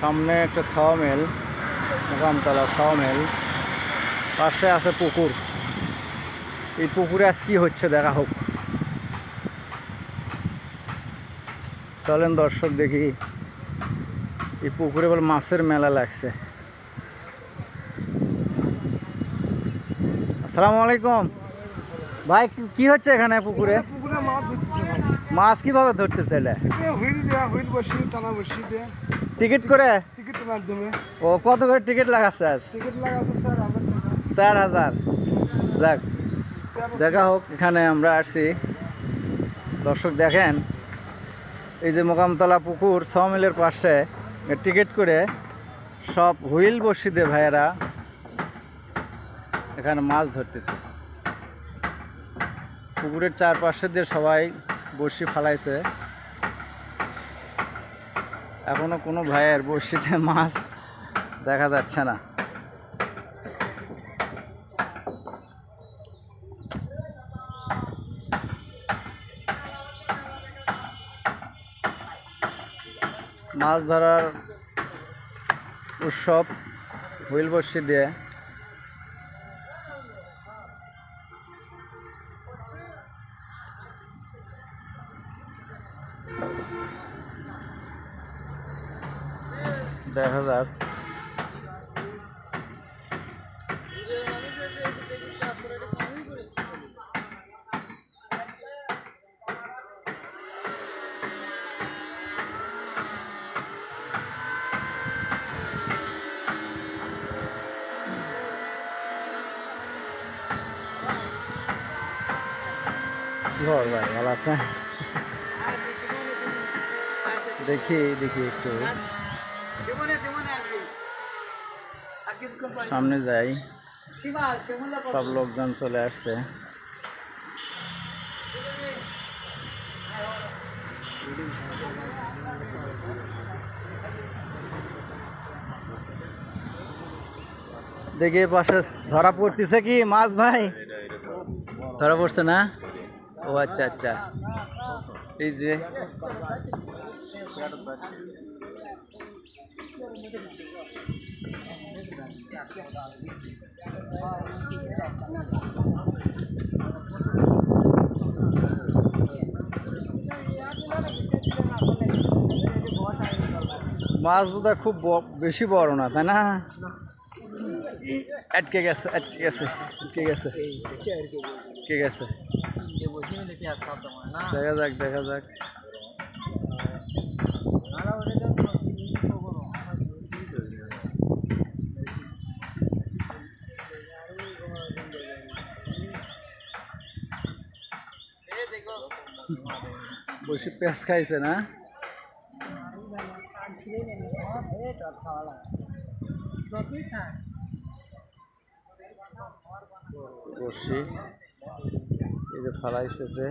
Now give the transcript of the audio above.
সামনে একটা সাওমেল মোকামতলা সাওমেল পাশে আছে পুকুর। এই পুকুরে আজ কি হচ্ছে দেখা হোক। চলেন দর্শক দেখি। এই পুকুরে বলে মাছের মেলা লাগছে। আসসালামু আলাইকুম। ভাই কি- হচ্ছে এখানে পুকুরে? পুকুরে মাছ কীভাবে ধরতেছে এলে? হুইল দেয়া হুইল বসিয়ে টানা বসিয়ে দেয়া। টিকিট করে? ও কত করে টিকিট লাগাচ্ছে আজ? চার হাজার যাক দেখা হোক এখানে আমরা আসছি। দর্শক দেখেন এই যে মোকামতলা পুকুর ছ মিলের পাশে টিকিট করে সব হুইল বসি দিয়ে ভাইয়েরা। এখানে মাছ ধরতেছে। পুকুরের চারপাশে দিয়ে সবাই বসি ফালাইছে। এখনও কোনো ভাইয়ের বসিতে মাছ দেখা যাচ্ছে না। মাছ ধরার উৎসব, হুইল বর্ষি দিয়ে। দেখা যাক কি খবর ভাই ভালো আছে দেখি দেখি একটু সামনে যাই সব লোকজন চলে আসছে দেখি এ পাশে ধরা পড়তেছে কি মাছ ভাই ধরা পড়ছে না ও আচ্ছা আচ্ছা এই যে মাছ বোধহয় খুব ব- বেশি বড় না তাই না আটকে গেছে আটকে গেছে আটকে গেছে আটকে গেছে দেখা যাক দেখা যাক বসে পেঁয়াজ খাইছে না বসি। এই যে ফালাইতেছে